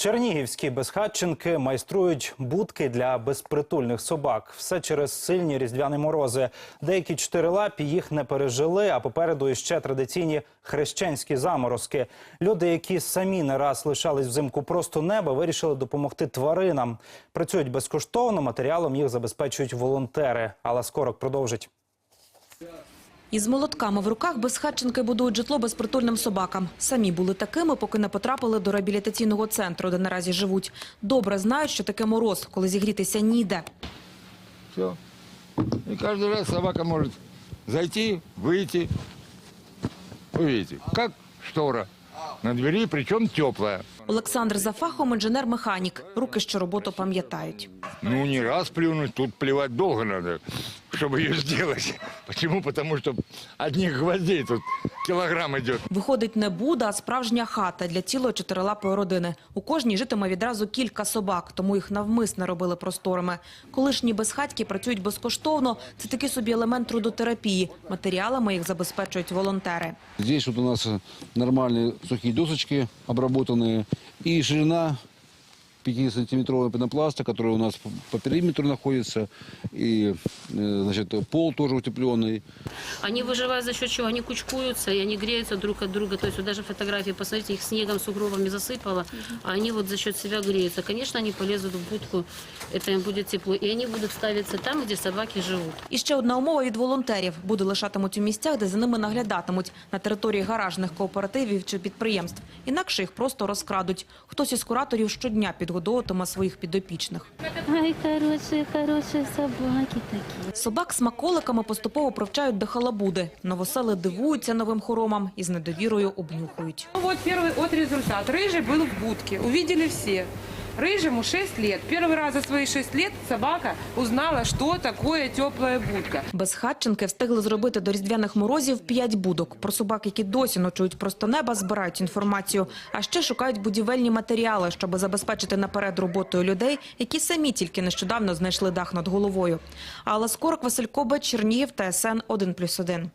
Чернігівські безхатченки майструють будки для безпритульних собак. Все через сильні різдвяні морози. Деякі чотирилапі їх не пережили, а попереду іще традиційні хрещенські заморозки. Люди, які самі не раз лишались взимку просто неба, вирішили допомогти тваринам. Працюють безкоштовно, матеріалом їх забезпечують волонтери. Алла Скорок продовжить. Із молотками в руках безхатченки будують житло безпритульним собакам. Самі були такими, поки не потрапили до реабілітаційного центру, де наразі живуть. Добре знають, що таке мороз, коли зігрітися ніде. Все. И каждый раз собака может зайти, выйти. Вы видите, как штора на двери, причем теплая. Олександр за фахом інженер-механік. Руки ще роботу пам'ятають. Ну, не раз плюнуть, тут плевать долго надо, чтобы ее сделать. Почему? Потому что одних гвоздей тут килограмм идет. Виходить не буда, а справжня хата для цілої чотирилапої родини. У кожній житиме відразу кілька собак, тому їх навмисно робили просторими. Колишні безхатьки працюють безкоштовно. Це такий собі елемент трудотерапії. Матеріалами їх забезпечують волонтери. Здесь вот у нас нормальные сухие досочки обработанные и ширина 5-сантиметрового пенопласта, который у нас по- по периметру находится, и э, значит, пол тоже утепленный. Они выживают за счет чего? Они кучкуются, и они греются друг от друга. То есть вот даже фотографии, посмотрите, их снегом, сугробами засыпало, а они вот за счет себя греются. Конечно, они полезут в будку, это им будет тепло. И они будут ставиться там, где собаки живут. І ще одна умова від волонтерів. Буде лишатимуть у місцях, де за ними наглядатимуть. На території гаражних кооперативів чи підприємств. Інакше їх просто розкрадуть. Хтось із кураторів щодня підгодовуватиме своїх підопічних. Ай, хорошие, хорошие собаки такие. Собак смаколиками поступово привчають до халабуди. Новосели дивуються новим хоромам і з недовірою обнюхують. Ну вот первый вот результат. Рыжий был в будке. Увидели все. Рыжему 6 лет. Первый раз за свои 6 лет собака узнала, что такое теплая будка. Безхатченки встигли зробити до різдвяних морозів п'ять будок. Про собак, які досі ночують просто неба, збирають інформацію. А ще шукають будівельні матеріали, щоб забезпечити наперед роботою людей, які самі тільки нещодавно знайшли дах над головою. Алла Скорок, Василь Кобець, Чернігів, ТСН 1+,1.